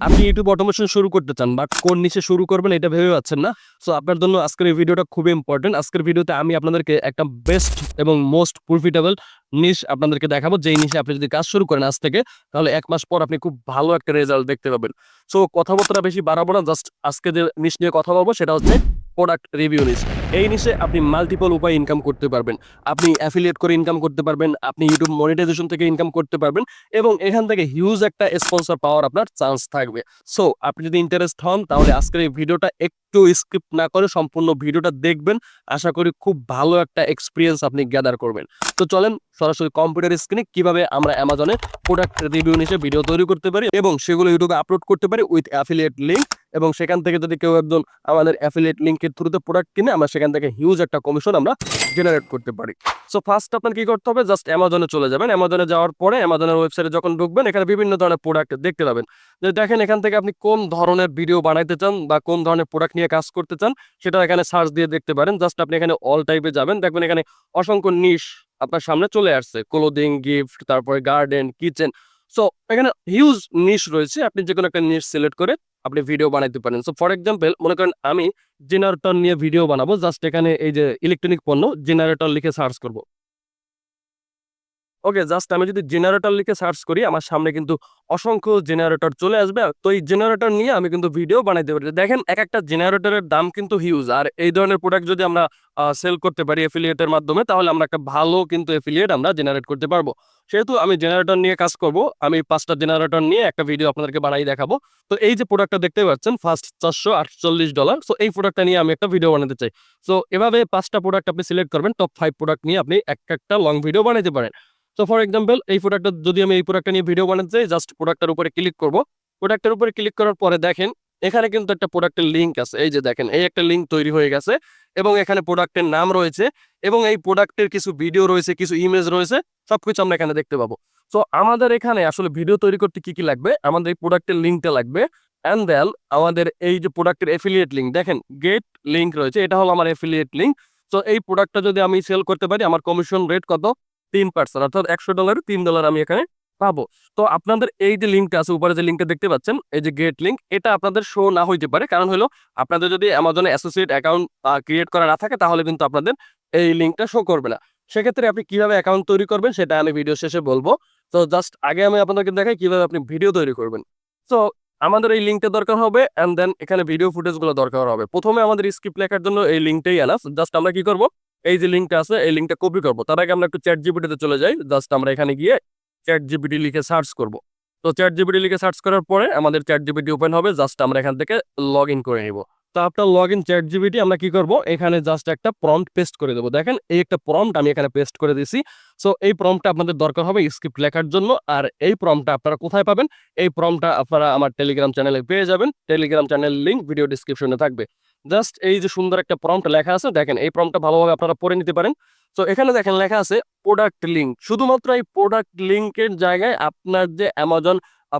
আপনি YouTube automation শুরু করতে চান বাট কোন নিচে শুরু করবেন এটা ভেবে পাচ্ছেন না। সো আপনার জন্য আজকের এই ভিডিওটা খুবই ইম্পর্টেন্ট আজকের ভিডিওতে আমি আপনাদেরকে একটা বেস্ট এবং মোস্ট প্রফিটেবল নিশ আপনাদেরকে দেখাবো, যেই নিশে আপনি যদি কাজ শুরু করেন আজ থেকে, তাহলে এক মাস পর আপনি খুব ভালো একটা রেজাল্ট দেখতে পাবেন। সো কথাবার্তা বেশি বাড়াবো না জাস্ট আজকে যে নিশ নিয়ে কথা বলব, সেটা হচ্ছে প্রোডাক্ট রিভিউ নিশ এই নিশে আপনি মাল্টিপল উপায় ইনকাম করতে পারবেন। আপনি অ্যাফিলিয়েট করে ইনকাম করতে পারবেন, আপনি ইউটিউব মনিটাইজেশন থেকে ইনকাম করতে পারবেন, এবং এখান থেকে হিউজ একটা স্পন্সর পাওয়ার আপনার চান্স থাকবে। সো আপনি যদি ইন্টারেস্ট হন, তাহলে আজকের এই ভিডিওটা একটু স্কিপ না করে সম্পূর্ণ ভিডিওটা দেখবেন। আশা করি খুব ভালো একটা এক্সপিরিয়েন্স আপনি গ্যাদার করবেন। তো চলেন সরাসরি কম্পিউটার স্ক্রিনে কীভাবে আমরা অ্যামাজনে প্রোডাক্ট রিভিউ নিচে ভিডিও তৈরি করতে পারি এবং সেগুলো ইউটিউবে আপলোড করতে পারি উইথ অ্যাফিলিয়েট লিঙ্ক এবং সেখান থেকে যদি কেউ একজন আমাদের অ্যাফিলিয়েট লিঙ্কের থ্রুতে প্রোডাক্ট কিনে, আমরা সেখান থেকে হিউজ একটা কমিশন আমরা জেনারেট করতে পারি। সো ফার্স্ট আপনার কি করতে হবে? জাস্ট অ্যামাজনে চলে যাবেন। অ্যামাজনে যাওয়ার পরে অ্যামাজনের ওয়েবসাইটে যখন ঢুকবেন, এখানে বিভিন্ন ধরনের প্রোডাক্ট দেখতে পাবেন। যে দেখেন এখান থেকে আপনি কোন ধরনের ভিডিও বানাইতে চান বা কোন ধরনের প্রোডাক্ট নিয়ে কাজ করতে চান, সেটা এখানে সার্চ দিয়ে দেখতে পারেন। জাস্ট আপনি এখানে অল টাইপে যাবেন। দেখবেন এখানে অসংখ্য নিশ আপনার সামনে চলে আসছে। ক্লোদিং গিফট তারপরে গার্ডেন কিচেন সো এখানে হিউজ নিশ রয়েছে। আপনি যে কোনো একটা নিশ সিলেক্ট করে আপনি ভিডিও বানাইতে পারেন। সো ফর এক্সাম্পল মনে করেন আমি জেনারেটর নিয়ে ভিডিও বানাবো। জাস্ট এখানে এই যে ইলেকট্রনিক পণ্য জেনারেটর লিখে সার্চ করব। ওকে জাস্ট আমি যদি জেনারেটর লিখে সার্চ করি, আমার সামনে কিন্তু অসংখ্য জেনারেটর চলে আসবে। তো এই জেনারেটর নিয়ে আমি কিন্তু ভিডিও বানাইতে পারি। দেখেন, এক একটা জেনারেটরের দাম কিন্তু হিউজ আর এই ধরনের প্রোডাক্ট যদি আমরা সেল করতে পারি এফিলিয়েটের মাধ্যমে, তাহলে আমরা একটা ভালো কিন্তু এফিলিয়েট আমরা জেনারেট করতে পারব। সেহেতু আমি জেনারেটর নিয়ে কাজ করব। আমি পাঁচটা জেনারেটর নিয়ে একটা ভিডিও আপনাদেরকে বানাই দেখাবো। তো এই যে প্রোডাক্টটা দেখতে পাচ্ছেন ফার্স্ট চারশো আটচল্লিশ ডলার সো এই প্রোডাক্টটা নিয়ে আমি একটা ভিডিও বানাতে চাই। সো এভাবে পাঁচটা প্রোডাক্ট আপনি সিলেক্ট করবেন। টপ ফাইভ প্রোডাক্ট নিয়ে আপনি এক একটা লং ভিডিও বানাতে পারেন। সো ফর এক্সাম্পল এই প্রোডাক্টটা যদি আমি এই প্রোডাক্টটা নিয়ে ভিডিও বানাতে চাই জাস্ট প্রোডাক্টের উপরে ক্লিক করব। প্রোডাক্টের উপরে ক্লিক করার পরে দেখেন, এখানে কিন্তু একটা প্রোডাক্টের লিঙ্ক আছে। এই যে দেখেন, এই একটা লিঙ্ক তৈরি হয়ে গেছে এবং এখানে প্রোডাক্টের নাম রয়েছে এবং এই প্রোডাক্টের কিছু ভিডিও রয়েছে, কিছু ইমেজ রয়েছে, সবকিছু আমরা এখানে দেখতে পাবো। সো আমাদের এখানে আসলে ভিডিও তৈরি করতে কি কি লাগবে? আমাদের এই প্রোডাক্টের লিঙ্কটা লাগবে। অ্যান্ড দেন আমাদের এই যে প্রোডাক্টের এফিলিয়েট লিঙ্ক দেখেন গেট লিঙ্ক রয়েছে, এটা হলো আমার এফিলিয়েট লিঙ্ক তো এই প্রোডাক্টটা যদি আমি সেল করতে পারি, আমার কমিশন রেট কত? তিন পার্সেন্ট অর্থাৎ একশো ডলারে তিন ডলার আমি এখানে পাবো। তো আপনাদের এই যে লিঙ্কটা আছে, উপরে যে লিঙ্কটা দেখতে পাচ্ছেন, এই যে গেট লিঙ্ক এটা আপনাদের শো না হইতে পারে। কারণ হলো, আপনাদের যদি অ্যামাজনে অ্যাসোসিয়েট অ্যাকাউন্ট ক্রিয়েট করা না থাকে, তাহলে কিন্তু আপনাদের এই লিঙ্কটা শো করবে না। সেক্ষেত্রে আপনি কীভাবে অ্যাকাউন্ট তৈরি করবেন, সেটা আমি ভিডিও শেষে বলব। তো জাস্ট আগে আমি আপনাদেরকে দেখাই কীভাবে আপনি ভিডিও তৈরি করবেন। তো আমাদের এই লিঙ্কটা দরকার হবে অ্যান্ড দেন এখানে ভিডিও ফুটেজগুলো দরকার হবে। প্রথমে আমাদের স্ক্রিপ্ট লেখার জন্য এই লিঙ্কটাই আনাস জাস্ট আমরা কি করব এই যে লিঙ্কটা আছে, এই লিঙ্কটা কপি করব। তার আগে আমরা একটু চ্যাট জিপিটিতে চলে যাই। জাস্ট আমরা এখানে গিয়ে চ্যাট জিপিটি লিখে সার্চ করব। তো চ্যাট জিপিটি লিখে সার্চ করার পরে আমাদের চ্যাট জিপিটি ওপেন হবে। জাস্ট আমরা এখান থেকে লগ ইন করে নিব। তো আপনার লগ ইন চ্যাট জিপিটি আমরা কি করব? এখানে জাস্ট একটা প্রম্পট পেস্ট করে দেবো। দেখেন, এই একটা প্রম্পট আমি এখানে পেস্ট করে দিছি সো এই প্রম্পটটা আপনাদের দরকার হবে স্ক্রিপ্ট লেখার জন্য। আর এই প্রম্পটটা আপনারা কোথায় পাবেন? এই প্রম্পটটা আপনারা আমার টেলিগ্রাম চ্যানেলে পেয়ে যাবেন। টেলিগ্রাম চ্যানেল লিঙ্ক ভিডিও ডিসক্রিপশনে থাকবে। জাস্ট এই যে সুন্দর একটা প্রম্পট লেখা আছে, দেখেন, এই প্রম্পটটা ভালোভাবে আপনারা পড়ে নিতে পারেন। তো এখানে দেখেন লেখা আছে প্রোডাক্ট লিঙ্ক শুধুমাত্র এই প্রোডাক্ট লিঙ্কের জায়গায় আপনার যে অ্যামাজন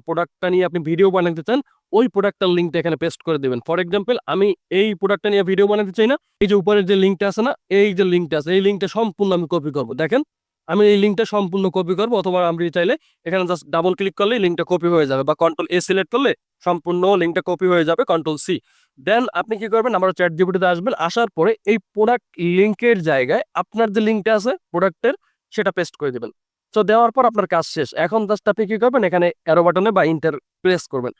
প্রোডাক্টটা নিয়ে আপনি ভিডিও বানাতে চান, ওই প্রোডাক্টটার লিঙ্কটা এখানে পেস্ট করে দেবেন। ফর এক্সাম্পল আমি এই প্রোডাক্টটা নিয়ে ভিডিও বানাতে চাই না, এই যে উপরের যে লিঙ্কটা আছে না, এই যে লিঙ্কটা আছে, এই লিঙ্কটা সম্পূর্ণ আমি কপি করব। দেখেন, আমি এই লিঙ্কটা সম্পূর্ণ কপি করব, অথবা আমি চাইলে এখানে জাস্ট ডাবল ক্লিক করলে লিঙ্কটা কপি হয়ে যাবে, বা কন্ট্রোল এ সিলেক্ট করলে সম্পূর্ণ লিঙ্কটা কপি হয়ে যাবে কন্ট্রোল সি দেন আপনি কি করবেন? আমার চ্যাট জিপিটিতে আসবেন, আসার পরে এই প্রোডাক্ট লিঙ্কের জায়গায় আপনার যে লিঙ্কটা আছে প্রোডাক্টের সেটা পেস্ট করে দেবেন। তো দেওয়ার পর আপনার কাজ শেষ। এখন জাস্ট আপনি কি করবেন? এখানে অ্যারো বাটনে বা ইন্টার প্রেস করবেন।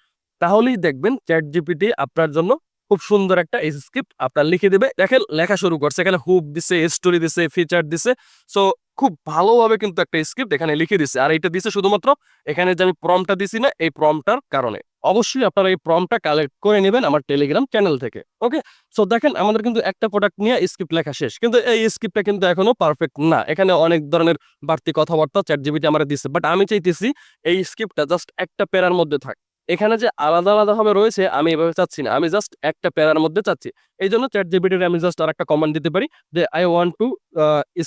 তাহলেই দেখবেন চ্যাট জিপিটি আপনার জন্য খুব সুন্দর একটা স্ক্রিপ্ট আপনার লিখে দেবে। দেখেন, লেখা শুরু করছে। এখানে হুপ দিছে স্টোরি দিছে ফিচার দিছে। সো খুব ভালোভাবে কিন্তু একটা স্ক্রিপ্ট এখানে লিখে দিছে। আর এটা দিছে শুধুমাত্র, এখানে যে আমি প্রমটা দিছি না, এই প্রমটার কারণে। অবশ্যই আপনারা এই প্রমটা কালেক্ট করে নেবেন আমার টেলিগ্রাম চ্যানেল থেকে ওকে সো দেখেন, আমাদের কিন্তু একটা প্রোডাক্ট নিয়ে স্ক্রিপ্ট লেখা শেষ, কিন্তু এই স্ক্রিপ্টটা কিন্তু এখনও পারফেক্ট না। এখানে অনেক ধরনের বাড়তি কথাবার্তা চ্যাট জিবিটি আমার দিচ্ছে বাট আমি চাইতেছি এই স্ক্রিপ্টটা জাস্ট একটা প্যারার মধ্যে থাক। এখানে যে আলাদা আলাদা ভাবে রয়েছে, আমি এভাবে চাচ্ছি না, আমি জাস্ট একটা প্যারার মধ্যে চাচ্ছি। এই জন্য চ্যাট জিবিটির আমি জাস্ট আর একটা কমান্ড দিতে পারি যে I want to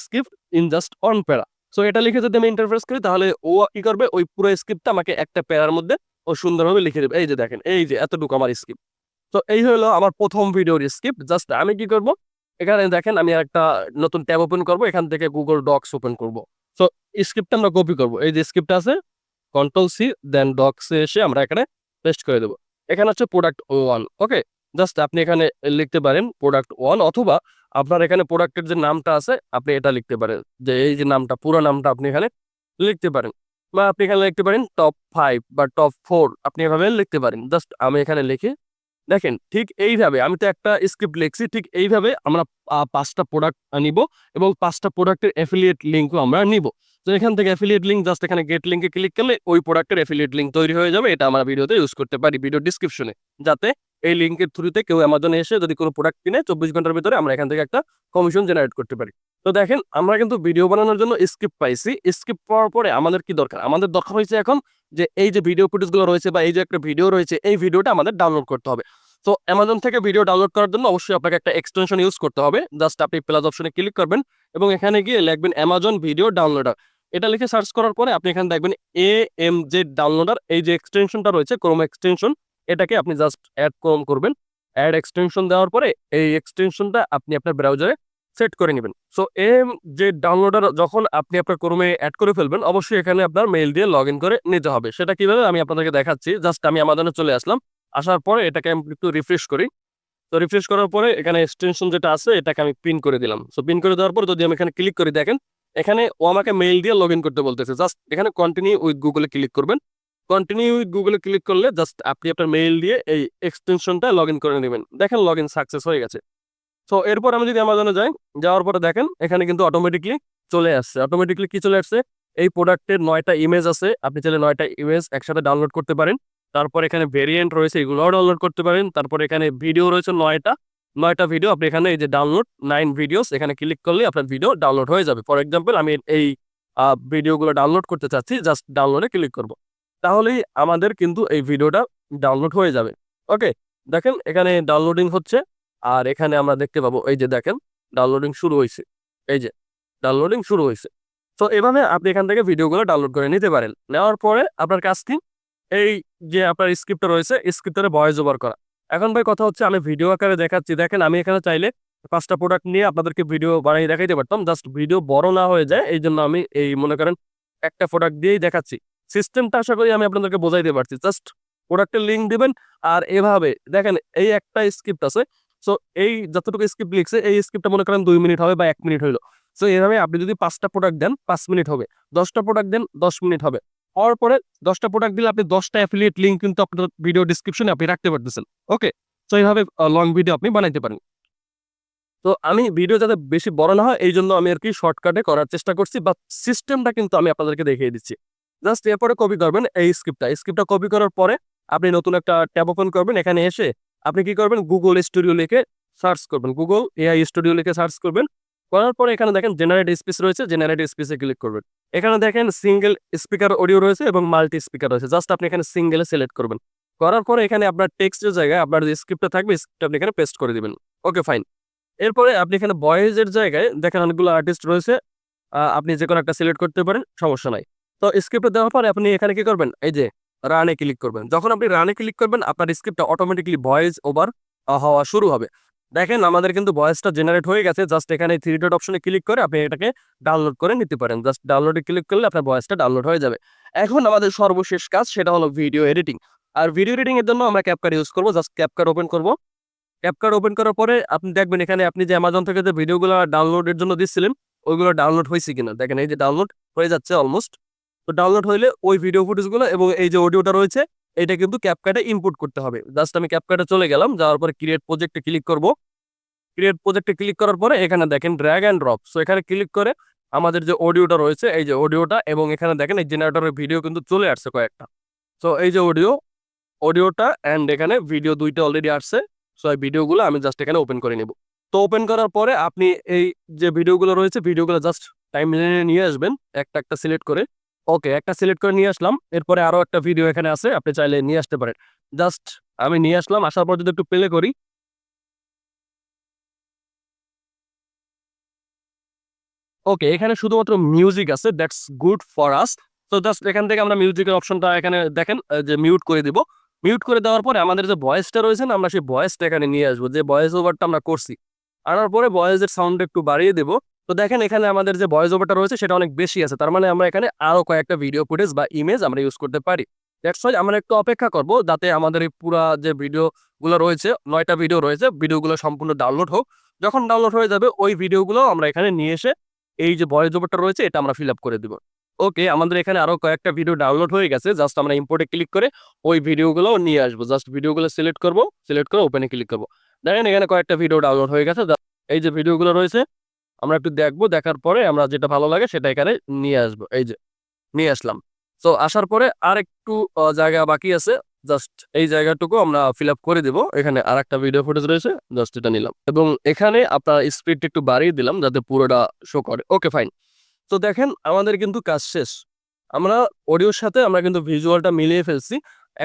script in just one para so এটা লিখে যদি আমি ইন্টারফেস করি, তাহলে ও কি করবে? ওই পুরো স্ক্রিপ্টটা আমাকে একটা প্যারার মধ্যে ও সুন্দরভাবে লিখে দেবে। এই যে দেখেন, এই যে এতটুকু আমার স্ক্রিপ্ট তো এই হলো আমার প্রথম ভিডিওর স্ক্রিপ্ট জাস্ট আমি কি করব? এখানে দেখেন আমি একটা নতুন ট্যাব ওপেন করব। এখান থেকে গুগল ডক্স ওপেন করব। সো স্ক্রিপ্টটা আমরা কপি করব। এই যে স্ক্রিপ্ট আছে কন্ট্রোল সি দেন ডক্সে এসে আমরা এখানে পেস্ট করে দেবো। এখানে হচ্ছে প্রোডাক্ট ওয়ান ওকে জাস্ট আপনি এখানে লিখতে পারেন প্রোডাক্ট ওয়ান অথবা আপনার এখানে প্রোডাক্টের যে নামটা আছে, আপনি এটা লিখতে পারেন। যে এই যে নামটা, পুরো নামটা আপনি এখানে লিখতে পারেন। বা আপনি এখানে লিখতে পারেন টপ ফাইভ বা টপ ফোর আপনি এভাবে লিখতে পারেন। জাস্ট আমি এখানে লিখে, দেখেন ঠিক এইভাবে আমি তো একটা স্ক্রিপ্ট লিখছি, ঠিক এইভাবে আমরা পাঁচটা প্রোডাক্ট নিব এবং পাঁচটা প্রোডাক্টের অ্যাফিলিয়েট লিঙ্কও আমরা নিব। তো এখান থেকে অ্যাফিলিয়েট লিঙ্ক জাস্ট এখানে গেট লিঙ্কে ক্লিক করলে ওই প্রোডাক্টের অ্যাফিলিয়েট লিঙ্ক তৈরি হয়ে যাবে। এটা আমরা ভিডিওতে ইউজ করতে পারি ভিডিও ডিসক্রিপশনে যাতে এই লিঙ্কের থ্রুতে কেউ অ্যামাজনে এসে যদি কোনো প্রোডাক্ট কিনে, চব্বিশ ঘণ্টার ভিতরে আমরা এখান থেকে একটা কমিশন জেনারেট করতে পারি। তো দেখেন, আমরা কিন্তু ভিডিও বানানোর জন্য স্ক্রিপ্ট পাইছি। স্ক্রিপ্ট পাওয়ার পরে আমাদের কি দরকার? আমাদের দরকার হয়েছে এখন যে এই যে ভিডিও ফুটেজগুলো রয়েছে বা এই যে একটা ভিডিও রয়েছে, এই ভিডিওটা আমাদের ডাউনলোড করতে হবে। তো অ্যামাজন থেকে ভিডিও ডাউনলোড করার জন্য অবশ্যই আপনাকে একটা এক্সটেনশন ইউজ করতে হবে। জাস্ট আপনি প্লাস অপশনে ক্লিক করবেন এবং এখানে গিয়ে লিখবেন অ্যামাজন ভিডিও ডাউনলোডার এটা লিখে সার্চ করার পরে আপনি এখানে দেখবেন এ এম জে ডাউনলোডার এই যে এক্সটেনশনটা রয়েছে ক্রোম এক্সটেনশন এটাকে আপনি জাস্ট অ্যাড ক্রোম করবেন। অ্যাড এক্সটেনশন দেওয়ার পরে এই এক্সটেনশনটা আপনি আপনার ব্রাউজারে সেট করে নেবেন। সো এম যে ডাউনলোডার যখন আপনি আপনার ক্রোমে অ্যাড করে ফেলবেন, অবশ্যই এখানে আপনার মেইল দিয়ে লগ করে নিতে হবে। সেটা কীভাবে? আমি আপনাদেরকে দেখাচ্ছি। জাস্ট আমি আমাদের চলে আসলাম। আসার পরে এটাকে আমি একটু রিফ্রেশ করি। তো রিফ্রেশ করার পরে এখানে এক্সটেনশন যেটা আছে, এটাকে আমি পিন করে দিলাম। সো পিন করে দেওয়ার পর যদি আমি এখানে ক্লিক করি, দেখেন এখানে ও আমাকে মেইল দিয়ে লগ করতে বলতেছে। জাস্ট এখানে কন্টিনিউ উইথ গুগলে ক্লিক করবেন। কন্টিনিউ উইথ গুগলে ক্লিক করলে জাস্ট আপনি আপনার মেইল দিয়ে এই এক্সটেনশনটা লগ করে নেবেন। দেখেন লগ সাকসেস হয়ে গেছে। সো এরপর আমি যদি আমাজনে যাই, যাওয়ার পরে দেখেন, এখানে কিন্তু অটোমেটিকলি চলে আসছে। অটোমেটিকলি কি চলে আসছে? এই প্রোডাক্টের নয়টা ইমেজ আছে। আপনি চাইলে নয়টা ইমেজ একসাথে ডাউনলোড করতে পারেন। তারপর এখানে ভেরিয়েন্ট রয়েছে, এগুলোও ডাউনলোড করতে পারেন। তারপর এখানে ভিডিও রয়েছে নয়টা। নয়টা ভিডিও আপনি এখানে এই যে ডাউনলোড নাইন ভিডিওস এখানে ক্লিক করলে আপনার ভিডিও ডাউনলোড হয়ে যাবে। ফর এক্সাম্পল আমি এই ভিডিওগুলো ডাউনলোড করতে চাচ্ছি জাস্ট ডাউনলোডে ক্লিক করব। তাহলেই আমাদের কিন্তু এই ভিডিওটা ডাউনলোড হয়ে যাবে। ওকে দেখেন এখানে ডাউনলোডিং হচ্ছে। আর এখানে আমরা দেখতে পাবো, এই যে দেখেন ডাউনলোডিং শুরু হয়েছে এই যে ডাউনলোডিং শুরু হয়েছে তো এভাবে আপনি এখান থেকে ভিডিওগুলো ডাউনলোড করে নিতে পারেন। নেওয়ার পরে আপনার কাজ কি এই যে আপনার স্ক্রিপ্টটা রয়েছে স্ক্রিপ্টারে ভয়েস ওভার করা। এখন ভাই কথা হচ্ছে, আমি ভিডিও আকারে দেখাচ্ছি। দেখেন, আমি এখানে চাইলে পাঁচটা প্রোডাক্ট নিয়ে আপনাদেরকে ভিডিও বানিয়ে দেখাইতে পারতাম। জাস্ট ভিডিও বড় না হয়ে যায়, এই জন্য আমি এই, মনে করেন, একটা প্রোডাক্ট দিয়েই দেখাচ্ছি। সিস্টেমটা আশা করি আমি আপনাদেরকে বোঝাইতে পারছি। জাস্ট প্রোডাক্টের লিঙ্ক দিবেন। আর এভাবে, দেখেন, এই একটা স্ক্রিপ্ট আছে সো এই যতটুকু স্ক্রিপ্ট লিখছে, এই স্ক্রিপ্টটা মনে করেন দুই মিনিট হবে বা এক মিনিট হইল। সো এভাবে আপনি যদি পাঁচটা প্রোডাক্ট দেন, পাঁচ মিনিট হবে। দশটা প্রোডাক্ট দেন, দশ মিনিট হবে। হওয়ার পরে দশটা প্রোডাক্ট দিলে আপনি দশটা অ্যাফিলিয়েট লিঙ্ক কিন্তু আপনার ভিডিও ডিসক্রিপশনে আপনি রাখতে পারতেছেন। ওকে তো এইভাবে লং ভিডিও আপনি বানাইতে পারেন। তো আমি ভিডিও যাতে বেশি বড় না হয় এই জন্য আমি আর কি শর্টকাটে করার চেষ্টা করছি বা সিস্টেমটা কিন্তু আমি আপনাদেরকে দেখিয়ে দিচ্ছি। জাস্ট এরপরে কপি করবেন এই স্ক্রিপ্টটা স্ক্রিপ্টটা কপি করার পরে আপনি নতুন একটা ট্যাব ওপেন করবেন, এখানে এসে আপনি কি করবেন? গুগল স্টুডিও লিখে সার্চ করবেন। গুগল এআই স্টুডিও লিখে সার্চ করবেন। করার পরে এখানে দেখেন জেনারেট স্পেস রয়েছে জেনারেট স্পেসে ক্লিক করবেন। এখানে দেখেন সিঙ্গেল স্পিকার অডিও রয়েছে এবং মাল্টি স্পিকার রয়েছে। জাস্ট আপনি এখানে সিঙ্গেলে সিলেক্ট করবেন। করার পরে এখানে আপনার টেক্সটের জায়গায় আপনার যে স্ক্রিপ্টটা থাকবে স্ক্রিপ্ট আপনি এখানে পেস্ট করে দিবেন। ওকে ফাইন এরপরে আপনি এখানে বয়েজের জায়গায় দেখেন অনেকগুলো আর্টিস্ট রয়েছে। আপনি যে কোনো একটা সিলেক্ট করতে পারেন, সমস্যা নাই। তো স্ক্রিপ্টে দেওয়ার পরে আপনি এখানে কি করবেন? এই যে রানে ক্লিক করবেন। যখন আপনি রানে ক্লিক করবেন, আপনার স্ক্রিপ্টটা অটোমেটিকলি ভয়েস ওভার হওয়া শুরু হবে। দেখেন, আমাদের কিন্তু ভয়েসটা জেনারেট হয়ে গেছে। জাস্ট এখানে থ্রি ডট অপশনে ক্লিক করে আপনি এটাকে ডাউনলোড করে নিতে পারেন। জাস্ট ডাউনলোডে ক্লিক করলে আপনার ভয়েসটা ডাউনলোড হয়ে যাবে। এখন আমাদের সর্বশেষ কাজ, সেটা হলো ভিডিও এডিটিং আর ভিডিও এডিটিং এর জন্য আমরা ক্যাপকার ইউজ করব। জাস্ট ক্যাপকার ওপেন করব। ক্যাপকার ওপেন করার পরে আপনি দেখবেন, এখানে আপনি যে অ্যামাজন থেকে যে ভিডিওগুলো ডাউনলোডের জন্য দিচ্ছিলেন, ওইগুলো ডাউনলোড হয়েছে কিনা? দেখেন, এই যে ডাউনলোড হয়ে যাচ্ছে অলমোস্ট তো ডাউনলোড হইলে ওই ভিডিও ফুটেজগুলো এবং এই যে অডিওটা রয়েছে, এটা কিন্তু ক্যাপকাটে ইনপুট করতে হবে। জাস্ট আমি ক্যাপকাটে চলে গেলাম, যাওয়ার পরে ক্রিয়েট প্রজেক্টে ক্লিক করব। ক্রিয়েট প্রজেক্টে ক্লিক করার পরে এখানে দেখেন ড্র্যাগ অ্যান্ড ড্রপ সো এখানে ক্লিক করে আমাদের যে অডিওটা রয়েছে, এই যে অডিওটা এবং এখানে দেখেন এই জেনারেটরের ভিডিও কিন্তু চলে আসছে কয়েকটা। সো এই যে অডিও অডিওটা অ্যান্ড এখানে ভিডিও দুইটা অলরেডি আসছে। সো এই ভিডিওগুলো আমি জাস্ট এখানে ওপেন করে নেব। তো ওপেন করার পরে আপনি এই যে ভিডিওগুলো রয়েছে ভিডিওগুলো জাস্ট টাইম নিয়ে আসবেন। একটা একটা সিলেক্ট করে। ওকে, একটা সিলেক্ট করে নিয়ে আসলাম। এরপরে আরও একটা ভিডিও এখানে আছে, আপনি চাইলে নিয়ে আসতে পারেন। জাস্ট আমি নিয়ে আসলাম, আসার পর যদি একটু প্লে করি। ওকে, এখানে শুধুমাত্র মিউজিক আছে দ্যাটস গুড ফর আস তো জাস্ট এখান থেকে আমরা মিউজিকের অপশনটা এখানে দেখেন যে মিউট করে দিব। মিউট করে দেওয়ার পরে আমাদের যে ভয়েসটা রয়েছে আমরা সেই ভয়েসটা এখানে নিয়ে আসব। যে ভয়েস ওভারটা আমরা করছি। আনার পরে ভয়েসের সাউন্ড একটু বাড়িয়ে দেবো। তো দেখেন এখানে আমাদের যে ভয়েস ওভারটা রয়েছে সেটা অনেক বেশি আছে। তার মানে আমরা এখানে আরও কয়েকটা ভিডিও ফুটেজ বা ইমেজ আমরা ইউজ করতে পারি। ওয়াই আমরা একটু অপেক্ষা করব যাতে আমাদের এই পুরা যে ভিডিও গুলো রয়েছে, নয়টা ভিডিও রয়েছে ভিডিওগুলো সম্পূর্ণ ডাউনলোড হোক। যখন ডাউনলোড হয়ে যাবে, ওই ভিডিওগুলো আমরা এখানে নিয়ে এসে এই যে ভয়েস ওভারটা রয়েছে, এটা আমরা ফিল আপ করে দিব। ওকে আমাদের এখানে আরও কয়েকটা ভিডিও ডাউনলোড হয়ে গেছে। জাস্ট আমরা ইম্পোর্টে ক্লিক করে ওই ভিডিওগুলো নিয়ে আসব। জাস্ট ভিডিওগুলো সিলেক্ট করব সিলেক্ট করে ওপেনে ক্লিক করব। দেখেন এখানে কয়েকটা ভিডিও ডাউনলোড হয়ে গেছে। এই যে ভিডিওগুলো রয়েছে আমরা একটু দেখব, দেখার পরে আমরা যেটা ভালো লাগে সেটা এখানে নিয়ে আসব, এই যে নিয়ে আসলাম। তো আসার পরে আর একটু জায়গা বাকি আছে জাস্ট এই জায়গাটুকু আমরা ফিল আপ করে দিব, এখানে আর একটা ভিডিও ফুটেজ রয়েছে জাস্ট এটা নিলাম। এবং এখানে আপনার স্পিডটা একটু বাড়িয়ে দিলাম, যাতে পুরোটা শো করে ওকে ফাইন তো দেখেন, আমাদের কিন্তু কাজ শেষ। আমরা অডিওর সাথে আমরা কিন্তু ভিজুয়ালটা মিলিয়ে ফেলছি।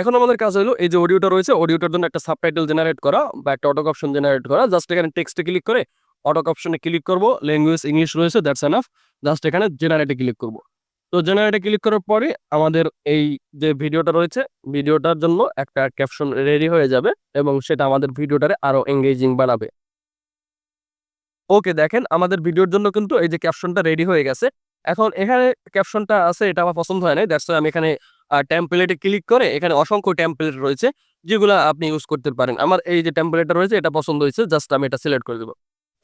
এখন আমাদের কাজ হলো, এই যে অডিওটা রয়েছে অডিওটার জন্য একটা সাবটাইটেল জেনারেট করা বা একটা অটো অপশন জেনারেট করা জাস্ট এখানে টেক্সটে ক্লিক করে অটো অপশনে ক্লিক করব, ল্যাঙ্গুয়েজ ইংলিশ রয়েছে, দ্যাটস এনাফ। জাস্ট এখানে জেনারেটে ক্লিক করব। তো জেনারেটে ক্লিক করার পরে আমাদের এই যে ভিডিওটা রয়েছে, ভিডিওটার জন্য একটা ক্যাপশন রেডি হয়ে যাবে এবং সেটা আমাদের ভিডিওটারে আরও এঙ্গেজিং বানাবে। ওকে, দেখেন, আমাদের ভিডিওর জন্য কিন্তু এই যে ক্যাপশনটা রেডি হয়ে গেছে। এখন এখানে ক্যাপশনটা আছে, এটা আমার পছন্দ হয় নাই, দ্যাটস আমি এখানে টেম্পলেটে ক্লিক করে এখানে অসংখ্য টেম্পলেট রয়েছে, যেগুলো আপনি ইউজ করতে পারেন। আমার এই যে টেম্পলেটটা রয়েছে, এটা পছন্দ হয়েছে, জাস্ট আমি এটা সিলেক্ট করে দেবো।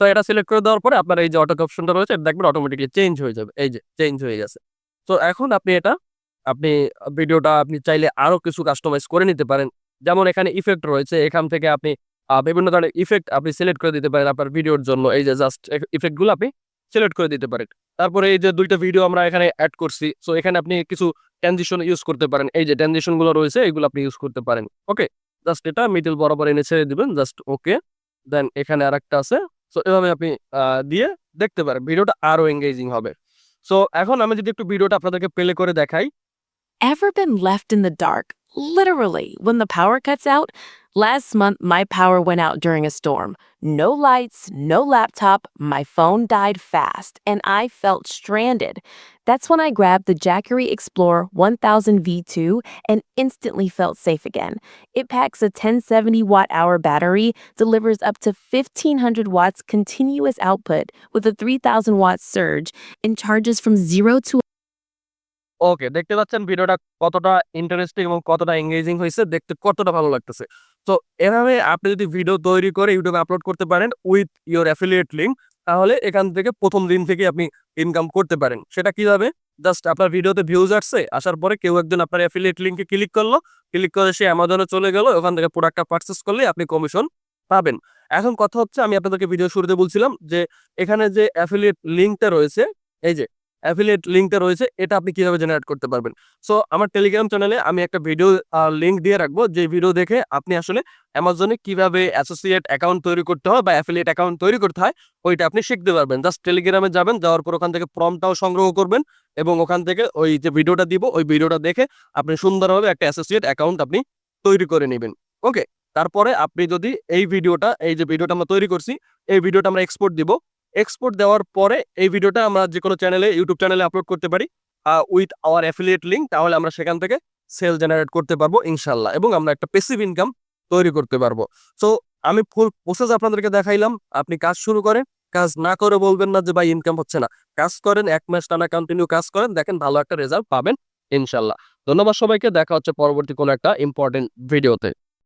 তো এটা সিলেক্ট করে দেওয়ার পরে আপনার এই যে অটো অপশনটা রয়েছে, এটা দেখবেন অটোমেটিকলি চেঞ্জ হয়ে যাবে। এই যে চেঞ্জ হয়ে গেছে। তো এখন আপনি এটা, আপনি ভিডিওটা আপনি চাইলে আরও কিছু কাস্টমাইজ করে নিতে পারেন। যেমন এখানে ইফেক্ট রয়েছে, এখান থেকে আপনি বিভিন্ন ধরনের ইফেক্ট আপনি সিলেক্ট করে দিতে পারেন আপনার ভিডিওর জন্য। এই যে জাস্ট ইফেক্টগুলো আপনি সিলেক্ট করে দিতে পারেন। তারপরে এই যে দুইটা ভিডিও আমরা এখানে অ্যাড করছি। সো এখানে আপনি কিছু ট্রানজিশন ইউজ করতে পারেন। এই যে ট্রানজিশনগুলো রয়েছে, এগুলো আপনি ইউজ করতে পারেন। ওকে জাস্ট এটা মিডল বরাবর এনে ছেড়ে দিবেন জাস্ট ওকে দেন এখানে আরেকটা আছে। সো এভাবে আপনি আহ, দিয়ে দেখতে পারেন ভিডিওটা আরও এঙ্গেজিং হবে সো এখন আমি যদি একটু ভিডিওটা আপনাদেরকে প্লে করে দেখাই Ever been left in the dark, literally, when the power cuts out? Last month, my power went out during a storm. No lights, no laptop, my phone died fast, and I felt stranded. That's when I grabbed the Jackery Explorer 1000 V2 and instantly felt safe again. It packs a 1070 watt hour battery, delivers up to 1500 watts continuous output with a 3000 watt surge, and charges from 0 to ওকে দেখতে পাচ্ছেন ভিডিওটা কতটা interesting এবং কতটা engaging হয়েছে দেখতে কতটা ভালো লাগতেছে তো এভাবে আপনি যদি ভিডিও তৈরি করে ইউটিউবে আপলোড করতে পারেন উইথ ইওর অ্যাফিলিয়েট লিঙ্ক তাহলে এখান থেকে প্রথম দিন থেকে আপনি ইনকাম করতে পারেন। সেটা কীভাবে? জাস্ট আপনার ভিডিওতে ভিউজ আসছে, আসার পরে কেউ একজন আপনার অ্যাফিলিয়েট লিঙ্কে ক্লিক করল ক্লিক করে সে অ্যামাজনে চলে গেল, ওখান থেকে প্রোডাক্টটা পারচেস করলে আপনি কমিশন পাবেন। এখন কথা হচ্ছে, আমি আপনাদেরকে ভিডিও শুরুতে বলছিলাম যে, এখানে যে অ্যাফিলিয়েট লিঙ্কটা রয়েছে, এই যে অ্যাফিলিয়েট লিঙ্কটা রয়েছে, এটা আপনি কীভাবে জেনারেট করতে পারবেন। সো আমার টেলিগ্রাম চ্যানেলে আমি একটা ভিডিও লিঙ্ক দিয়ে রাখব, যে ভিডিও দেখে আপনি আসলে অ্যামাজনে কীভাবে অ্যাসোসিয়েট অ্যাকাউন্ট তৈরি করতে হয় বা অ্যাফিলিয়েট অ্যাকাউন্ট তৈরি করতে হয়, ওইটা আপনি শিখতে পারবেন। জাস্ট টেলিগ্রামে যাবেন, যাওয়ার পর ওখান থেকে ফর্মটাও সংগ্রহ করবেন এবং ওখান থেকে ওই যে ভিডিওটা দিব, ওই ভিডিওটা দেখে আপনি সুন্দরভাবে একটা অ্যাসোসিয়েট অ্যাকাউন্ট আপনি তৈরি করে নেবেন। ওকে তারপরে আপনি যদি এই ভিডিওটা এই যে ভিডিওটা আমরা তৈরি করছি, এই ভিডিওটা আমরা এক্সপোর্ট দিব। এক্সপোর্ট দেওয়ার পরে এই ভিডিওটা আমরা যে কোনো চ্যানেলে ইউটিউব চ্যানেলে আপলোড করতে পারি। উইথ আওয়ার অ্যাফিলিয়েট লিঙ্ক তাহলে আমরা সেখান থেকে সেল জেনারেট করতে পারব ইনশাল্লাহ এবং আমরা একটা পেসিভ ইনকাম তৈরি করতে পারব। সো আমি ফুল প্রসেস আপনাদেরকে দেখাইলাম। আপনি কাজ শুরু করেন, কাজ না করে বলবেন না যে, ভাই ইনকাম হচ্ছে না। কাজ করেন, এক মাস টানা কন্টিনিউ কাজ করেন, দেখেন ভালো একটা রেজাল্ট পাবেন ইনশাল্লাহ ধন্যবাদ সবাইকে, দেখা হচ্ছে পরবর্তী কোনো একটা ইম্পর্টেন্ট ভিডিওতে